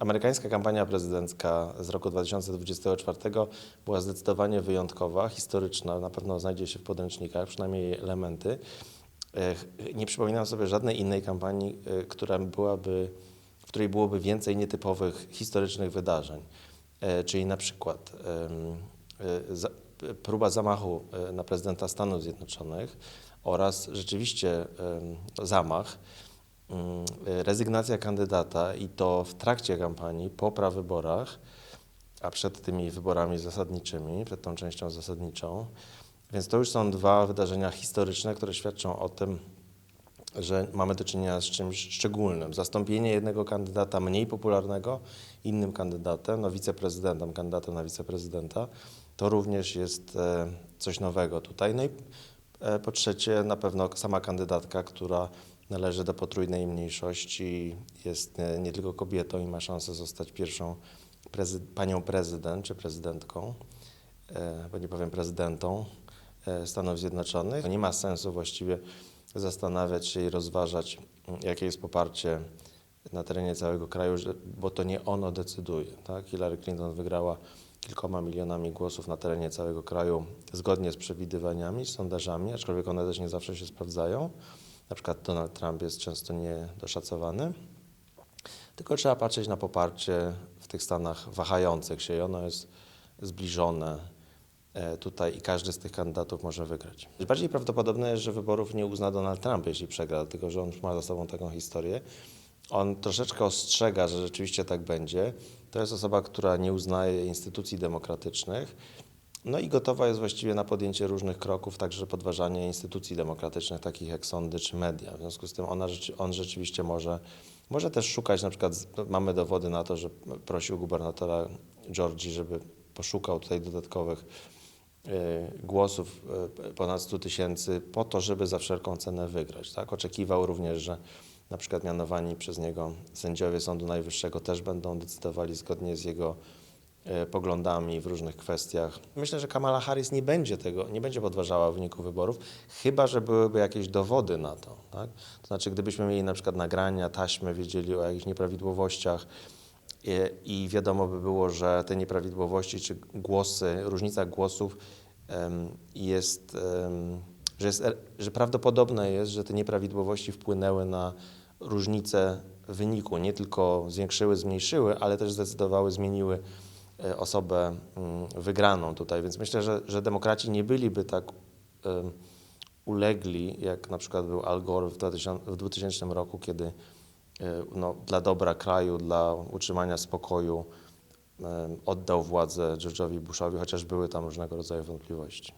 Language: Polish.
Amerykańska kampania prezydencka z roku 2024 była zdecydowanie wyjątkowa, historyczna, na pewno znajdzie się w podręcznikach, przynajmniej jej elementy. Nie przypominam sobie żadnej innej kampanii, e, która byłaby, w której byłoby więcej nietypowych historycznych wydarzeń. E, Czyli na przykład e, próba zamachu na prezydenta Stanów Zjednoczonych oraz rzeczywiście zamach, rezygnacja kandydata i to w trakcie kampanii, po prawyborach, a przed tymi wyborami zasadniczymi, przed tą częścią zasadniczą. Więc to już są dwa wydarzenia historyczne, które świadczą o tym, że mamy do czynienia z czymś szczególnym. Zastąpienie jednego kandydata mniej popularnego innym kandydatem, no wiceprezydentem, kandydatem na wiceprezydenta, to również jest e, coś nowego tutaj. No i e, po trzecie, na pewno sama kandydatka, która należy do potrójnej mniejszości, jest nie tylko kobietą i ma szansę zostać pierwszą panią prezydent czy prezydentką, e, bo nie powiem prezydentą e, Stanów Zjednoczonych. Nie ma sensu właściwie zastanawiać się i rozważać, jakie jest poparcie na terenie całego kraju, bo to nie ono decyduje. Tak? Hillary Clinton wygrała kilkoma milionami głosów na terenie całego kraju zgodnie z przewidywaniami, sondażami, aczkolwiek one też nie zawsze się sprawdzają. Na przykład Donald Trump jest często niedoszacowany. Tylko trzeba patrzeć na poparcie w tych stanach wahających się i ono jest zbliżone e, tutaj i każdy z tych kandydatów może wygrać. Bardziej prawdopodobne jest, że wyborów nie uzna Donald Trump, jeśli przegra, dlatego że on już ma za sobą taką historię. On troszeczkę ostrzega, że rzeczywiście tak będzie. To jest osoba, która nie uznaje instytucji demokratycznych. No i gotowa jest właściwie na podjęcie różnych kroków, także podważanie instytucji demokratycznych, takich jak sądy czy media. W związku z tym ona, on rzeczywiście może, może też szukać, na przykład z- mamy dowody na to, że prosił gubernatora Georgii, żeby poszukał tutaj dodatkowych e, głosów, e, ponad 100 tysięcy, po to, żeby za wszelką cenę wygrać. Tak? Oczekiwał również, że na przykład mianowani przez niego sędziowie Sądu Najwyższego też będą decydowali zgodnie z jego poglądami w różnych kwestiach. Myślę, że Kamala Harris nie będzie tego, nie będzie podważała wyniku wyborów, chyba że byłyby jakieś dowody na to. Tak? To znaczy, gdybyśmy mieli na przykład nagrania, taśmy, wiedzieli o jakichś nieprawidłowościach i, i wiadomo by było, że te nieprawidłowości czy głosy, różnica głosów em, jest, em, że, jest, że prawdopodobne jest, że te nieprawidłowości wpłynęły na różnicę wyniku. Nie tylko zwiększyły, zmniejszyły, ale też zdecydowały, zmieniły e, osobę mm, wygraną tutaj. Więc myślę, że, że demokraci nie byliby tak ulegli, jak na przykład był Al Gore w 2000, w 2000 roku, kiedy e, no, dla dobra kraju, dla utrzymania spokoju oddał władzę George'owi Bushowi, chociaż były tam różnego rodzaju wątpliwości.